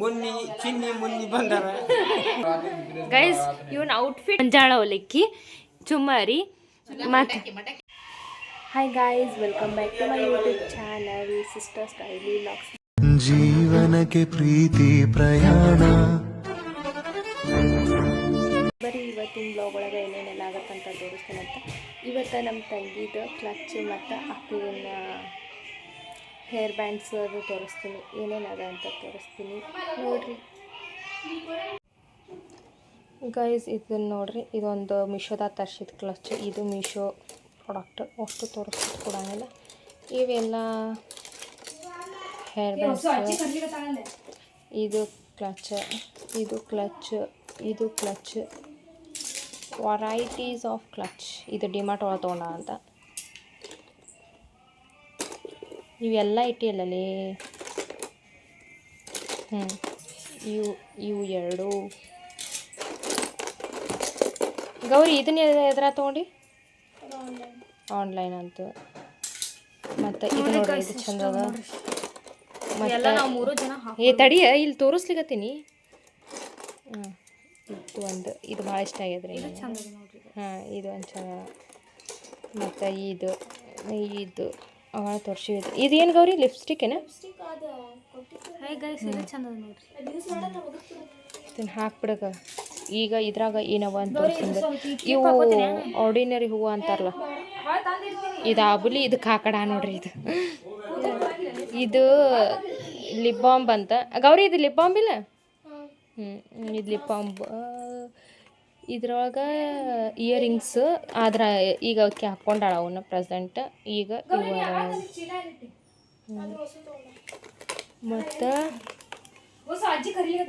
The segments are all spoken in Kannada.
ಮುನ್ನಿ ಚಿನ್ನಿ ಮುನ್ನಿ ಬಂದಾರ. ಗೈಸ್ ಇವನ್ ಔಟ್ಫಿಟ್ ಮಂಜಾಳ ಒಲಿಕ್ಕಿ ಚುಮ್ಮರಿ ಮತ್ತೆ hi guys welcome back to my YouTube channel sister ಸ್ಟೈಲಿ LOX ಜೀವನಕ್ಕೆ ಪ್ರೀತಿ ಪ್ರಯಾಣ. ಬರೀ ಇವತ್ತಿನ ಬ್ಲಾಗ್ ಒಳಗೆ ಏನೇನೆಲ್ಲ ಆಗತ್ತಂತ ತೋರಿಸ್ತೀನಿ ಅಂತ ಇವತ್ತು ನಮ್ಮ ತಂಗಿದು ಕ್ಲಚ್ ಮತ್ತು ಅಕ್ಕಿನ ಹೇರ್ ಬ್ಯಾಂಡ್ಸ್ ಅದು ತೋರಿಸ್ತೀನಿ. ಏನೇನದ ಅಂತ ತೋರಿಸ್ತೀನಿ. ನೋಡಿರಿ. ಗೈಸ್ ಇದನ್ನ ನೋಡ್ರಿ. ಇದೊಂದು ಮೀಶೋದಾಗ ತರ್ಸಿದ ಕ್ಲಚ್. ಇದು ಮೀಶೋ ಪ್ರಾಡಕ್ಟ್. ಅಷ್ಟು ತೋರಿಸ್ತಿದ್ದು ಕೊಡಂಗಿಲ್ಲ ಇವೆಲ್ಲ ಹೇರ್ ಬ್ಯಾಂಡ್ಸ್. ಇದು ಕ್ಲಚ್. ಇದು ಕ್ಲಚ್. ಇದು ಕ್ಲಚ್. ವರೈಟೀಸ್ ಆಫ್ ಕ್ಲಚ್ ಇದು ಡಿಮಾರ್ಟ್ ಒಳಗೆ ತೊಗೊಂಡ ಅಂತ. ಇವೆಲ್ಲ ಇಟ್ಟಿಲ್ಲಲೇ ಹ್ಞೂ ಇವು ಇವು ಎರಡು. ಗೌರಿ ಇದನ್ನ ಎದ್ರ ತೊಗೊಂಡು? ಆನ್ಲೈನ್ ಅಂತ. ಮತ್ತು ಇದು ನೋಡ್ರಿ ಇದು ಚಂದ ಅದ. ಮತ್ತು ಏ ತಡಿಯ ಇಲ್ಲಿ ತೋರಿಸ್ಲಿಕತ್ತೀನಿ. ಹಾಂ ಇದು ಒಂದು ಇದು ಭಾಳ ಇಷ್ಟ ಆಗ್ಯದ್ರಿ ಹಾಂ ಇದು ಒಂದು ಚಂದ ಮತ್ತು ಇದು ಇದು. ಅವಾಗ ಇದು ಏನು ಗೌರಿ? ಲಿಪ್ಸ್ಟಿಕ್ ಏನ? ಇದನ್ನ ಹಾಕ್ಬಿಡಗ. ಈಗ ಇದ್ರಾಗ ಏನವ ಅಂತ ಇವು ಆರ್ಡಿನರಿ ಹೂವು ಅಂತಾರಲ್ಲ. ಇದು ಆಬುಲಿ ಇದು ಕಾಕಡ ನೋಡ್ರಿ ಇದು. ಇದು ಲಿಪ್ ಬಾಂಬ್ ಅಂತ. ಗೌರಿ ಇದು ಲಿಪ್ ಬಾಂಬ್ ಇಲ್ಲ? ಹ್ಞೂ ಇದು ಲಿಪ್ ಬಾಂಬ್. ಇದ್ರೊಳಗೆ ಇಯರಿಂಗ್ಸ್ ಆದ್ರೆ ಈಗ ಅವಕ್ಕೆ ಹಾಕ್ಕೊಂಡಾಳ ಅವನ್ನ ಪ್ರೆಸೆಂಟ್ ಈಗ ಮತ್ತು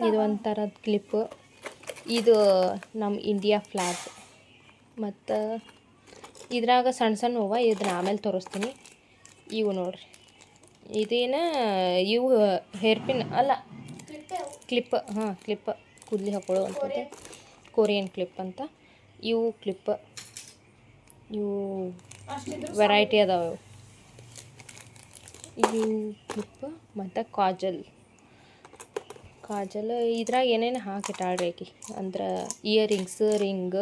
ಇದು ಒಂಥರದ ಕ್ಲಿಪ್ ಇದು ನಮ್ಮ ಇಂಡಿಯಾ ಫ್ಲಾಗ್ ಮತ್ತು ಇದ್ರಾಗ ಸಣ್ಣ ಸಣ್ಣ ಹೂವು ಇದನ್ನ ಆಮೇಲೆ ತೋರಿಸ್ತೀನಿ. ಇವು ನೋಡ್ರಿ. ಇದೇನ ಇವು ಹೇರ್ಪಿನ್ ಅಲ್ಲ. ಕ್ಲಿಪ್ ಹಾಂ ಕ್ಲಿಪ್ ಕೂದಲಿ ಹಾಕೊಳ್ಳೋ ಅಂಥದ್ದು ಕೊರಿಯನ್ ಕ್ಲಿಪ್ ಅಂತ. ಇವು ಕ್ಲಿಪ್ ಇವು ವೆರೈಟಿ ಅದಾವೆ. ಇವು ಕ್ಲಿಪ್ ಮತ್ತು ಕಾಜಲ್. ಕಾಜಲ್ ಇದ್ರಾಗ ಏನೇನು ಹಾಕಿಟ್ಟಾಳ್ರಿ ಆಕಿ? ಅಂದ್ರೆ ಇಯರಿಂಗ್ಸ್ ರಿಂಗ್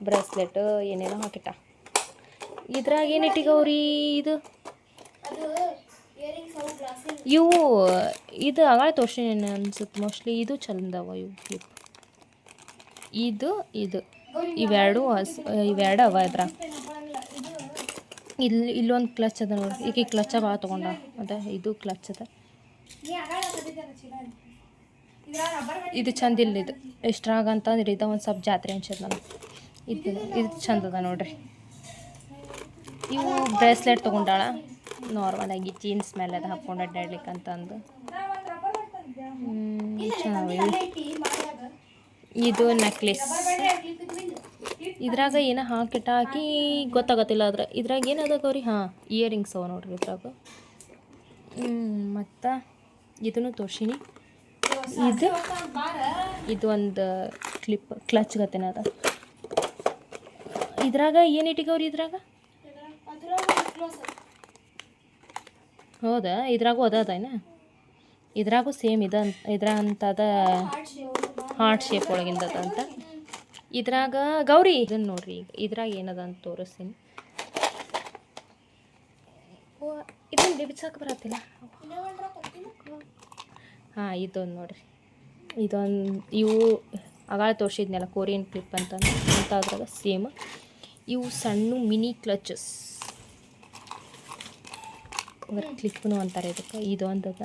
ಬ್ರೇಸ್ಲೆಟ್ ಏನೇನೋ ಹಾಕಿಟ್ಟ. ಇದ್ರಾಗ ಏನು ಇಟ್ಟಿಗವ್ರಿ ಇದು? ಇವು ಇದು ಆಗ ತೋರ್ಸಿನ ಅನ್ಸುತ್ತೆ. ಮೋಸ್ಟ್ಲಿ ಇದು ಚಂದವ ಇವು ಕ್ಲಿಪ್ ಇದು ಇದು. ಇವೆರಡು ಇವೆರಡು ಅವ ಇದ್ರ. ಇಲ್ಲಿ ಇಲ್ಲೊಂದು ಕ್ಲಚ್ ಅದ ನೋಡಿ. ಈಗ ಕ್ಲಚ್ ಭಾಳ ತೊಗೊಂಡ. ಅದ, ಇದು ಕ್ಲಚ್ ಅದ. ಇದು ಚಂದ ಇಲ್ಲ ಇದು. ಎಷ್ಟ್ರಾಗ ಅಂತಂದ್ರೆ ಇದು ಒಂದು ಸ್ವಲ್ಪ ಜಾತ್ರೆ ಅನ್ಸದ ನನಗೆ ಇದು ಇದು ಚಂದ ಅದ ನೋಡ್ರಿ. ಇವು ಬ್ರೇಸ್ಲೆಟ್ ತೊಗೊಂಡಾಳ. ನಾರ್ಮಲ್ ಆಗಿ ಜೀನ್ಸ್ ಮೇಲೆ ಅದು ಹಾಕ್ಕೊಂಡು ಅಡ್ಡಾಡ್ಲಿಕ್ಕೆ ಅಂತಂದು ಚೆನ್ನಾಗಿ ಇದು ನೆಕ್ಲೆಸ್ ಇದ್ರಾಗ ಏನೋ ಹಾಕಿಟ್ಟ ಹಾಕಿ ಗೊತ್ತಾಗತ್ತಿಲ್ಲ ಅದ್ರ ಇದ್ರಾಗ ಏನದ ಗೌರಿ? ಹಾಂ ಇಯರಿಂಗ್ಸ್ ಅವ ನೋಡ್ರಿ ಇದ್ರಾಗ. ಮತ್ತು ಇದನ್ನು ತೋರ್ಸಿನಿ. ಇದು ಇದು ಒಂದು ಕ್ಲಿಪ್ ಕ್ಲಚ್ ಗತ್ತೇನ ಅದ. ಇದ್ರಾಗ ಏನು ಇಟ್ಟಿಗವ್ರಿ ಇದ್ರಾಗ? ಹೌದಾ, ಇದ್ರಾಗೂ ಅದ ಅದೇನ? ಇದ್ರಾಗೂ ಸೇಮ್ ಇದ ಇದ್ರ ಅಂತದ ಹಾರ್ಟ್ ಶೇಪ್ ಒಳಗಿಂದ ಅಂತ. ಇದ್ರಾಗ ಗೌರಿ ಇದನ್ನ ನೋಡ್ರಿ ಈಗ. ಇದ್ರಾಗ ಏನದ ಅಂತ ತೋರಿಸ್ತೀನಿ. ಇದನ್ನ ಬಿಚ್ಚಾಕ ಬರತ್ತಿಲ್ಲ. ಹಾಂ, ಇದೊಂದು ನೋಡ್ರಿ. ಇದೊಂದು, ಇವು ಆಗಾಳ ತೋರಿಸಿದ್ನಲ್ಲ ಕೊರಿಯನ್ ಕ್ಲಿಪ್ ಅಂತ ಅಂತ ಅದ್ರಾಗ ಸೇಮ್ ಇವು ಸಣ್ಣ ಮಿನಿ ಕ್ಲಚಸ್ ಕ್ಲಿಪ್ನು ಅಂತಾರೆ ಇದಕ್ಕೆ. ಇದೊಂದದ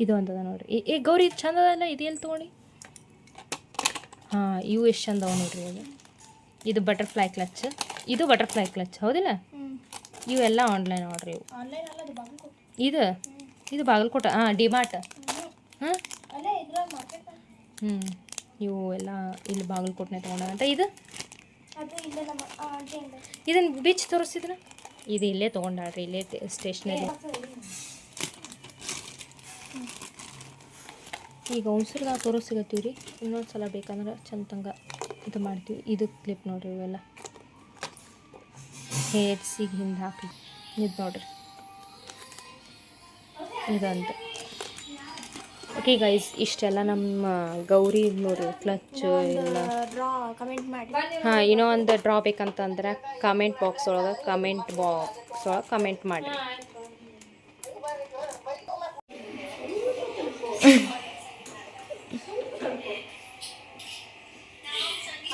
ಇದು ಅಂತದ ನೋಡ್ರಿ. ಏ- ಗೌರಿ ಇದು ಚಂದ ಅದಲ್ಲ ಇದು ಎಲ್ಲಿ ತೊಗೊಂಡು? ಹಾಂ ಇವು ಎಷ್ಟು ಚಂದ ಅವ ನೋಡ್ರಿ ಅದು ಇದು ಬಟರ್ಫ್ಲೈ ಕ್ಲಚ್ ಇದು ಬಟರ್ಫ್ಲೈ ಕ್ಲಚ್ ಹೌದಿಲ್ಲ? ಇವೆಲ್ಲ ಆನ್ಲೈನ್ ಆರ್ಡ್ರಿ ಇವು. ಇದು? ಇದು ಬಾಗಲಕೋಟೆ ಹಾಂ ಡಿಮಾರ್ಟ್ ಹಾಂ? ಹ್ಞೂ ಇವು ಎಲ್ಲ ಇಲ್ಲಿ ಬಾಗಲಕೋಟೆ ತೊಗೊಂಡಂತ ಇದು? ಇದನ್ನು ಬೀಚ್ ತೋರಿಸಿದ್ರ ಇದು ಇಲ್ಲೇ ತೊಗೊಂಡಾಳ್ರಿ ಇಲ್ಲೇ ಸ್ಟೇಷನರಿ ಈಗ ಉಸಿರ್ಗೆ ತೋರಿಸ್ ಸಿಗತ್ತೀವಿ ರೀ ಇನ್ನೊಂದು ಸಲ ಬೇಕಂದ್ರೆ ಚಂದಂಗ ಇದು ಮಾಡ್ತೀವಿ. ಇದು ಕ್ಲಿಪ್ ನೋಡಿರಿ ಇವೆಲ್ಲ. ಹೇರ್ಸಿಗೆ ಹಿಂದೆ ಹಾಕಿ. ಇದು ನೋಡ್ರಿ. ಇದಂತ. ಓಕೆ ಗೈಸ್ ಇಷ್ಟೆಲ್ಲ ನಮ್ಮ ಗೌರಿ ನೋಡಿ ಕ್ಲಚ್ ಎಲ್ಲ. ಹಾಂ ಇನ್ನೂ ಒಂದು ಡ್ರಾ ಬೇಕಂತಂದ್ರೆ ಕಮೆಂಟ್ ಬಾಕ್ಸ್ ಒಳಗೆ ಕಮೆಂಟ್ ಬಾಕ್ಸ್ ಒಳಗೆ ಕಮೆಂಟ್ ಮಾಡಿರಿ.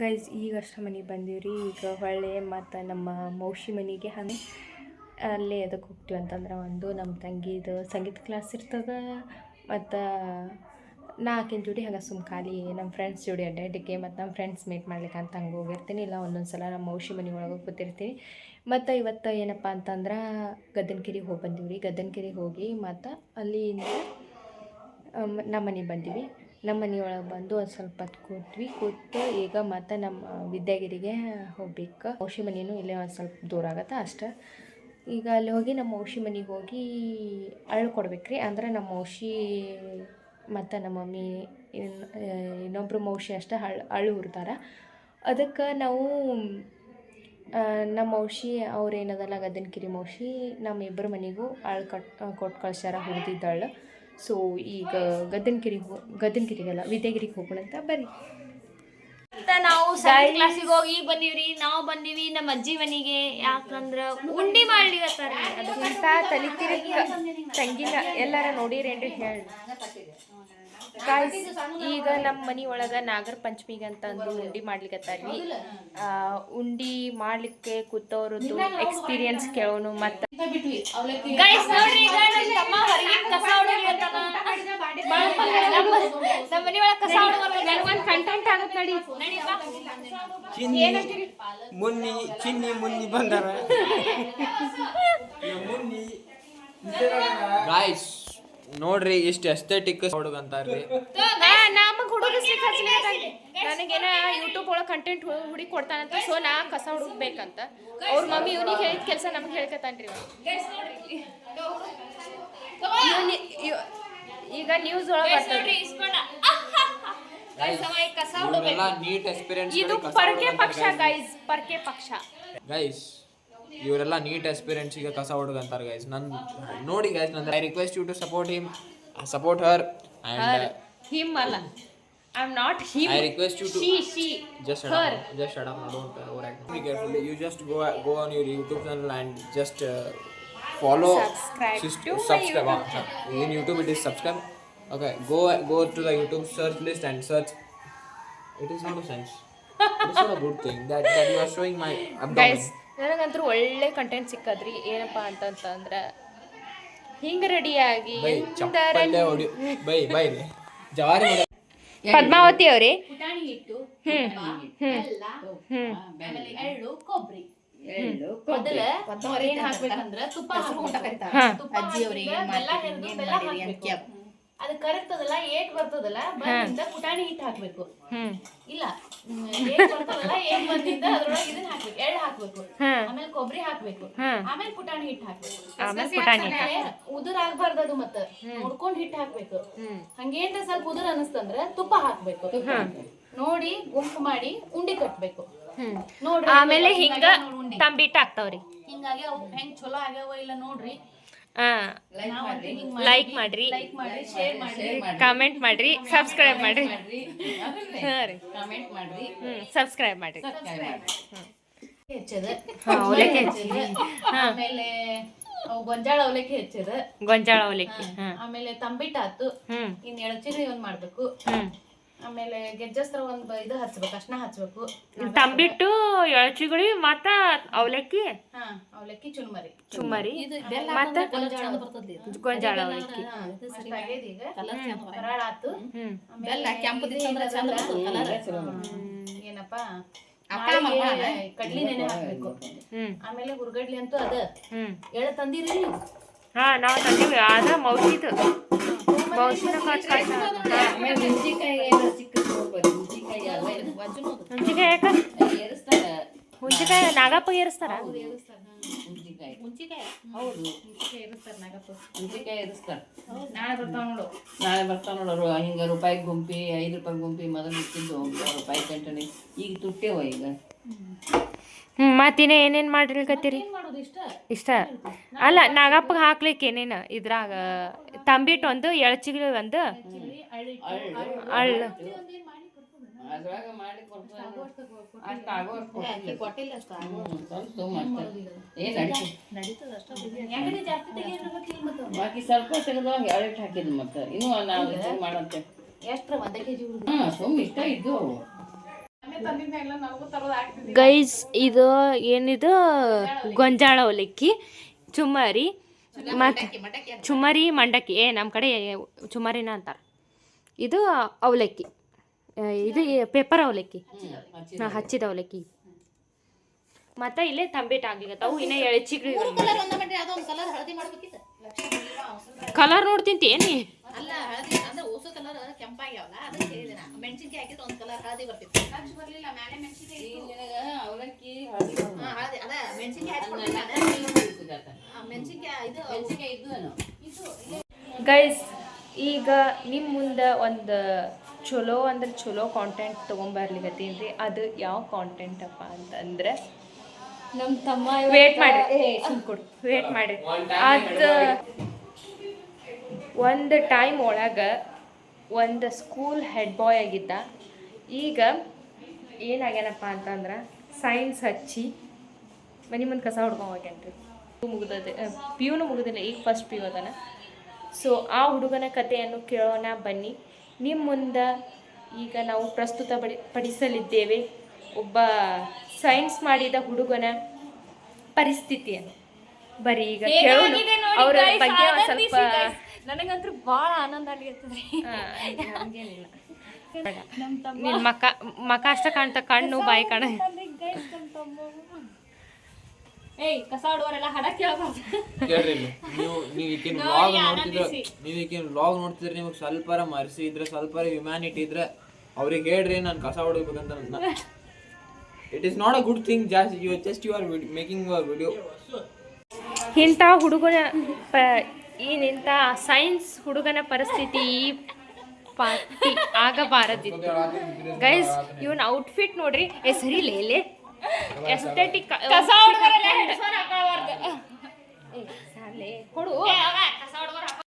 ಗೈಸ್ ಈಗ ಅಷ್ಟ ಮನೆಗೆ ಬಂದೀವ್ರಿ. ಈಗ ಹೊಳ್ಳೆ ಮತ್ತು ನಮ್ಮ ಮೌಶಿ ಮನೆಗೆ ಹಂಗೆ ಅಲ್ಲೇ ಅದಕ್ಕೆ ಹೋಗ್ತೀವಿ ಅಂತಂದ್ರೆ ಒಂದು ನಮ್ಮ ತಂಗಿದು ಸಂಗೀತ ಕ್ಲಾಸ್ ಇರ್ತದೆ, ಮತ್ತು ನಾ ಆಕಿನ ಜೋಡಿ ಹಂಗೆ ಸುಮ್ಮ ಖಾಲಿ ನಮ್ಮ ಫ್ರೆಂಡ್ಸ್ ಜೋಡಿ ಅಡ್ಡಾಡಕ್ಕೆ ಮತ್ತು ನಮ್ಮ ಫ್ರೆಂಡ್ಸ್ ಮೀಟ್ ಮಾಡ್ಲಿಕ್ಕೆ ಅಂತ ಹಂಗೆ ಹೋಗಿರ್ತೀನಿ. ಇಲ್ಲ ಒಂದೊಂದು ಸಲ ನಮ್ಮ ಮೌಶಿ ಮನೆ ಒಳಗೆ ಕೂತಿರ್ತೀನಿ. ಮತ್ತು ಇವತ್ತು ಏನಪ್ಪ ಅಂತಂದ್ರೆ ಗದ್ದನಗಿರಿಗೆ ಹೋಗಿ ಬಂದೀವಿ ರೀ ಗದ್ದನಕೆರೆಗೆ ಹೋಗಿ ಮತ್ತು ಅಲ್ಲಿಂದ ನಮ್ಮ ಮನೆಗೆ ಬಂದೀವಿ. ನಮ್ಮ ಮನೆಯೊಳಗೆ ಬಂದು ಒಂದು ಸ್ವಲ್ಪ ಹೊತ್ತು ಕೂತ್ವಿ. ಕೂತು ಈಗ ಮತ್ತು ನಮ್ಮ ವಿದ್ಯಾಗಿರಿಗೆ ಹೋಗ್ಬೇಕು. ಔಷಿ ಮನೆಯೂ ಇಲ್ಲೇ ಒಂದು ಸ್ವಲ್ಪ ದೂರ ಆಗತ್ತೆ ಅಷ್ಟೆ. ಈಗ ಅಲ್ಲಿ ಹೋಗಿ ನಮ್ಮ ಔಷಿ ಮನೆಗೆ ಹೋಗಿ ಅಳ್ಳು ಕೊಡ್ಬೇಕ್ರಿ. ಅಂದ್ರೆ ನಮ್ಮ ಔಷಿ ಮತ್ತು ನಮ್ಮ ಮಮ್ಮಿ ಇನ್ನು ಇನ್ನೊಬ್ಬರು ಮೌಷಿ ಅಷ್ಟೇ ಹಳ್ ಅಳ್ಳು ಹುರ್ತಾರೆ ಅದಕ್ಕೆ ನಾವು ನಮ್ಮ ಮೌಷಿ ಅವ್ರು ಏನದಲ್ಲ ಗದ್ದನಕಿರಿ ಮೌಷಿ ನಮ್ಮ ಇಬ್ಬರ ಮನೆಗೂ ಅಳು ಕಟ್ ಕೊಟ್ಟು ಕಳ್ಸ್ಯಾರ ಹುರಿದಿದ್ದಾಳು ಸೊ ಈಗ ಗದ್ದನಕಿರಿಗೆ ಹೋ ಗದ್ದನಕಿರಿಗಲ್ಲ ವಿದ್ಯಾಗಿರಿಗೆ ಹೋಗೋಣ ಅಂತ ನಾವು ನಾವು ಕ್ಲಾಸಿಗೆ ಹೋಗಿ ಬಂದೀವ್ರಿ. ನಾವು ಬಂದೀವಿ ನಮ್ಮ ಅಜ್ಜಿ ಮನೆಗೆ. ಯಾಕಂದ್ರ ಉಂಡಿ ಮಾಡ್ಲಿಕತ್ತಾರ ಅದಕ್ಕಿಂತ ತಲೆ ತಿರುಗಿ ತಂಗಿನ ಎಲ್ಲಾರ ನೋಡಿರೇನ್ರಿ ಹೇಳಿ ಈಗ ನಮ್ಮ ಮನೆ ಒಳಗ ನಾಗರ ಪಂಚಮಿಗೆ ಅಂತ ಅಂದು ಉಂಡಿ ಮಾಡ್ಲಿಕತ್ತಾರ್ರಿ. ಆ, ಉಂಡಿ ಮಾಡ್ಲಿಕ್ಕೆ ಕೂತವ್ರದ್ದು ಎಕ್ಸ್ಪೀರಿಯನ್ಸ್ ಕೇಳೋನು ಮತ್ತೆ ಗೈಸ್ ನೋಡ್ರಿ ಈಗ ನನ್ ತಮ್ಮ ಹೊರಗೆ ಕಸ ಹೊಡಿಲಿಕತ್ತಾನ. ನಮ್ಮ ನಮ್ಮ ಮನೆ ಒಳಗೆ ಕಸ ಒಂದು ಕಂಟೆಂಟ್ ಆಗುತ್ತೆ ನೋಡಿ. ಚಿನ್ನಿ ಮುನ್ನಿ ಚಿನ್ನಿ ಮುನ್ನಿ ಬಂದಾರ. ಮುನ್ನಿ. ಗಾಯ್ಸ್ ನೋಡ್ರಿ ಇಷ್ಟ ಎಸ್ಥೆಟಿಕ್ ಹುಡುಗ ಅಂತಾರ್ರಿ ಹಚ್ಚಲಿ ನನಗೇನ ಯೂಟ್ಯೂಬ್ ಒಳಗೆ ಕಂಟೆಂಟ್ ಹುಡುಗಿ ಕೊಡ್ತಾನಂತ ಸೊ ನಾ ಕಸ ಹುಡುಕ್ಬೇಕಂತ. ಅವ್ರ ಮಮ್ಮಿ ಇವ್ನಿಗೆ ಹೇಳಿದ ಕೆಲಸ ನಮ್ಗೆ ಹೇಳ್ಕತಾನ್ರಿ ಈಗ ನ್ಯೂಸ್ ಒಳಗೆ ಬರ್ತದೆ. ಕಸ ಇವರೆಲ್ಲ ನೀಟ್ ಎಕ್ಸ್ಪೀರಿಯನ್ಸ್ ಇದು ಪರ್ಕೆ ಪಕ್ಷ ಗೈಸ್ ಪರ್ಕೆ ಪಕ್ಷ. ಗೈಸ್ ಇವರೆಲ್ಲ ನೀಟ್ ಎಕ್ಸ್ಪೀರಿಯನ್ಸ್ ಈಗ ಕಸ ಹುಡುಗ ಅಂತಾರೆ ಗೈಸ್ ನನ್ ನೋಡಿ ಗೈಸ್ ನಂದು I request you to support him support her and him ಅಲ್ಲ. I am not him I request you to she she up shut shut up don't overact be careful you just go go on your YouTube on and youtube uh, follow Subscribe Sys- to my subscribe YouTube ah, in youtube it is subscribe okay go go to the youtube search list and search it is not a sense it's not a good thing that, that you are showing my abdomen guys ನನಗಂತೂ ಒಳ್ಳೆ ಕಂಟೆಂಟ್ ಸಿಕ್ಕದ್ರಿ ಏನಪ್ಪ ಅಂತಂತಂದ್ರೆ ಹಿಂಗೆ ರೆಡಿಯಾಗಿ ಬೈ ಚಪ್ಪಲ್ಲೇ ಹೊಡಿ ಬೈ ಬೈ ಜವಾರಿ ಮಗ. ಪದ್ಮಾವತಿ ಅವ್ರಿ ಪುಟಾಣಿ ಹಿಟ್ಟು ಹ್ಮ್ ಬೆಲ್ಲ ಆಮೇಲೆ ಎಳ್ಳು ಕೊಬ್ಬರಿ ಮೊದಲ ಏನ್ ಹಾಕ್ಬೇಕಂದ್ರ ತುಪ್ಪ ಹಾಕ್ಬೇಕು. ತುಪ್ಪ ಅಜ್ಜಿ ಬೆಲ್ಲ ಹೆರ್ದು ಬೆಲ್ಲ ಹಾಕ್ಬೇಕು. ಅದು ಕರಗ್ತದಲ್ಲ ಏಟ್ ಬರ್ತದಲ್ಲ ಬಂದಿಂದ ಪುಟಾಣಿ ಹಿಟ್ಟು ಹಾಕ್ಬೇಕು. ಇಲ್ಲ ಏಟ್ ಬರ್ತದಲ್ಲ ಏಟ್ ಬಂದಿಂದ ಅದ್ರೊಳಗೆ ಇದನ್ನ ಹಾಕ್ಬೇಕು ಎಳ್ಳು ಹಾಕ್ಬೇಕು. ಆಮೇಲೆ ಕೊಬ್ಬರಿ ಹಾಕ್ಬೇಕು. ಆಮೇಲೆ ಪುಟಾಣಿ ಹಿಟ್ಟು ಹಾಕ್ಬೇಕು. ಉದುರ್ ಆಗ್ಬಾರ್ದು ಅದು ಮತ್ತ. ನೋಡ್ಕೊಂಡ್ ಹಿಟ್ಟು ಹಾಕ್ಬೇಕು. ಹಂಗೇನ್ರ ಸ್ವಲ್ಪ ಉದುರ್ ಅನಸ್ತಂದ್ರ ತುಪ್ಪ ಹಾಕ್ಬೇಕು. ನೋಡಿ ಗುಂಪು ಮಾಡಿ ಉಂಡಿ ಕಟ್ಬೇಕು. ಹ್ಮ್. ನೋಡ್ರಿ ಆಮೇಲೆ ಹಿಂಗ. ತಂಬಿಟ್ಟು ಹಾಕ್ತಾವ್ರಿ. ಹಿಂಗಾಗಿ ಅವು ಹೆಂಗ್ ಚಲೋ ಆಗ್ಯಾವ ಇಲ್ಲ ನೋಡ್ರಿ. ಲೈಕ್ ಮಾಡ್ರಿ. ಲೈಕ್ ಮಾಡ್ರಿ. ಶೇರ್ ಮಾಡ್ರಿ ಕಾಮೆಂಟ್ ಮಾಡ್ರಿ. ಸಬ್ಸ್ಕ್ರೈಬ್ ಮಾಡ್ರಿ. ಹಾ ರೀ. ಕಮೆಂಟ್ ಮಾಡ್ರಿ. ಹ್ಮ್ ಸಬ್ಸ್ಕ್ರೈಬ್ ಮಾಡ್ರಿ. ಹೆಚ್ಚದ ಅವಲಕ್ಕಿ ಹೆಚ್ಚದ ಆಮೇಲೆ ಅವು ಗೊಂಜಾಳ ಅವಲಕ್ಕಿ ಹೆಚ್ಚದ ಗೊಂಜಾಳ ಅವಲಕ್ಕಿ. ಆಮೇಲೆ ತಂಬಿಟ್ಟಾತು ಆತು. ಇನ್ ಎಳಚಿನ ಇವನ್ ಮಾಡ್ಬೇಕು. ಹ್ಮ್. ಆಮೇಲೆ ಗೆಜ್ಜಸ್ತ್ರ ಒಂದ್ ಇದು ಹಚ್ಬೇಕು ಅಷ್ಟ ಹಚ್ಬೇಕು. ತಂಬಿಟ್ಟು ಎಳಚಿಗುಳಿ ಮತ್ತ ಅವಲಕ್ಕಿ. ಹಾ ಅವಲಕ್ಕಿ ಚುನ್ಮರಿ ಚುಮ್ಮರಿ ಮತ್ತ ಗೊಂಜಾಳ ಅವಲಕ್ಕಿ. ಈಗ. ಆತು. ಏನಪ್ಪಾ ಕಡ್ಲಿ ನೆನೆ ಹಾಕ್ಬೇಕು. ಆಮೇಲೆ ಹುರ್ಗಡ್ಲಿ ಅಂತೂ ಅದ. ಹ್ಮ್. ಎಳ ತಂದಿರಿ ನೀವು. ಹಾ ನಾವು ತಂದಿವಿ ಅದ ಮೌಸಿದು. ಹುಂಚಿಕಾಯಿ ಯಾಕ? ಹುಂಚಿಕಾಯಿ ನಾಗಪ್ಪ. ಏರಿಸ್ತಾರ. ನಾಳೆ ಬರ್ತಾವ ನೋಡು. ನಾಳೆ ಬರ್ತಾವ ನೋಡೋರು ಹಿಂಗೆ ರೂಪಾಯಿ ಗುಂಪಿ ಐದು ರೂಪಾಯಿ ಗುಂಪಿ ಮೊದಲು ಇಟ್ಟಿದ್ದು ರೂಪಾಯಿ ಕಂಟನೆ ಈಗ ತುಟ್ಟೇವ ಈಗ. ಹ್ಮ್ ಮತ್ತಿನ ಏನೇನ್ ಮಾಡಿರ್ಲಿಕತ್ತೀರಿ? ಏನ್ ಮಾಡೋದು ಇಷ್ಟ? ಇಷ್ಟ. ಅಲ್ಲ ನಾಗಪ್ಪಗೆ ಹಾಕ್ಲಿಕ್ಕೆ ಏನೇನು ಇದ್ರಾಗ? ತಂಬಿಟ್ಟು ಒಂದು ಎಳಚಿಗೆ ಒಂದು ಅಳ್ಳು. ಮತ್ತೆ ಬಾಕಿ ಸ್ವಲ್ಪ ತೆಗೆದು ಎಳೆಟ್ ಹಾಕಿದ್ದು ಮತ್ತೆ. ಇನ್ನೂ ನಾವು ಮಾಡಂತೆ. ಸುಮ್ಮ ಇಷ್ಟ ಇದ್ದು ಗೈಸ್ ಇದು ಏನಿದು? ಗೊಂಜಾಳ ಅವಲಕ್ಕಿ ಚುಮ್ಮರಿ. ಮತ್ತು ಚುಮರಿ ಮಂಡಕ್ಕಿ. ಏ ನಮ್ಮ ಕಡೆ ಚುಮರಿನ ಅಂತಾರೆ. ಇದು ಅವಲಕ್ಕಿ. ಇದು ಪೇಪರ್ ಅವಲಕ್ಕಿ. ಹಾಂ ಹಚ್ಚಿದ ಅವಲಕ್ಕಿ. ಮತ್ತೆ ಇಲ್ಲೇ ತಂಬಿಟ್ಟು ಆಗ್ಲಿಕತ್ತಾವು. ಇನ್ನೇ ಎಳಚಿ ಕಲರ್ ಒಂದ ಮಾಡ್ರಿ ಅದೋ ಒಂದ್ ಕಲರ್ ಹಳದಿ ಮಾಡ್ಬೇಕಿತ್ತ. ಕಲರ್ ನೋಡ್ತಿಂತಿ ಏನಿ ಅಲ್ಲ ಹಳದಿ ಅಂದ್ರೆ ಓಸು ಕಲರ್ ಕೆಂಪಾಗ್ಯಾವಲ್ಲ ಅದಕ್ಕೆ ಹೇಳಿದೆ ನಾ ಮೆಣಸಿನ್ಕಾಯಿ ಹಾಕಿದ್ರೆ ಒಂದ್ ಕಲರ್ ಹಳದಿ ಬರ್ತಿತ್ತು. ಬರ್ಲಿಲ್ಲ ಮೇಲೆ ಮೆಣಸಿನ್ಕಾಯಿ ಅವಲಕ್ಕಿ ಗೈಸ್ ಈಗ ನಿಮ್ಮ ಮುಂದೆ ಒಂದು ಚಲೋ ಅಂದ್ರೆ ಚಲೋ ಕಾಂಟೆಂಟ್ ತೊಗೊಂಬರ್ಲಿಕತ್ತೀನಿ ರೀ ಅದು ಯಾವ ಕಾಂಟೆಂಟ್ ಅಪ್ಪ ಅಂತಂದ್ರೆ ನಮ್ಮ ತಮ್ಮ ವೇಟ್ ಮಾಡಿ ಕೊಡು ವೇಟ್ ಮಾಡಿ ಅದು ಒಂದು ಟೈಮ್ ಒಳಗೆ ಒಂದು ಸ್ಕೂಲ್ ಹೆಡ್ ಬಾಯ್ ಆಗಿದ್ದ. ಈಗ ಏನಾಗ್ಯಾನಪ್ಪ ಅಂತಂದ್ರೆ ಸೈನ್ಸ್ ಹಚ್ಚಿ ಮನೆ ಮುಂದೆ ಕಸ ಹೊಡ್ಕೊಂಡು ಹೋಗ್ಯಾನ್ರಿ. ಮುಗ್ದದೆ ಪಿ ಯುನು ಮುಗಿದಿಲ್ಲ ಈಗ ಫಸ್ಟ್ ಪಿ ಯು ಅದಾನ. ಸೊ ಆ ಹುಡುಗನ ಕಥೆಯನ್ನು ಕೇಳೋಣ ಬನ್ನಿ. ನಿಮ್ಮ ಮುಂದೆ ಈಗ ನಾವು ಪ್ರಸ್ತುತ ಪಡಿ ಪಡಿಸಲಿದ್ದೇವೆ ಒಬ್ಬ ಸೈನ್ಸ್ ಮಾಡಿದ ಹುಡುಗನ ಪರಿಸ್ಥಿತಿಯನ್ನು. ಬರೀ ಈಗ ಕೇಳೋಣ. ಅವರ ಬಗ್ಗೆ ಒಂದ್ ಸ್ವಲ್ಪ ನನಗಂತೂ ಭಾಳ ಆನಂದ ಆಗಿರ್ತದೆ ಮಕ ಮಕ ಅಷ್ಟ ಕಾಣ್ತಾ ಕಣ್ಣು ಬಾಯಿ ಕಾಣ. ಏಯ್ ಕಸ ಹೊಡುವರೆಲ್ಲ ಹಡ ಕೇಳಬಾರ್ದು ಕೇಳ್ರಿ ಇಲ್ಲಿ. ನೀವು ನೀವು ಈಕಿನ ವ್ಲಾಗ್ ನೋಡ್ತಿದ್ರೆ ನೀವು ಈಕಿನ ವ್ಲಾಗ್ ನೋಡ್ತಿದ್ರೆ ನಿಮಗೆ ಸ್ವಲ್ಪರ ಮರ್ಸಿ ಇದ್ರೆ ಸ್ವಲ್ಪರ ಹ್ಯುಮ್ಯಾನಿಟಿ ಇದ್ರೆ ಅವ್ರಿಗೆ ಹೇಳ್ರಿ ನಾನು ಕಸ ಹೊಡಿಬೇಕಂತ it is not a good thing ಜಾಸ್ತಿ you just you are making your video ಇಂಥ ಹುಡುಗನ ಪ ಏನಿಂಥ ಸೈನ್ಸ್ ಹುಡುಗನ ಪರಿಸ್ಥಿತಿ ಈ ಪಾರ್ಟಿ ಆಗಬಾರದಿತ್ತು. ಗೈಸ್ ಇವನ್ ಔಟ್ಫಿಟ್ ನೋಡ್ರಿ. ಏ ಸರಿ ಲೇಲೆ ಎಸ್ಥೆಟಿಕ್ ಕಸ ಹೊಡೆದ್ರೆ ಹೆಡ್ ಫೋನ್ ಕೊಡು. ಕಸ ಹೊಡೆದ್ರೆ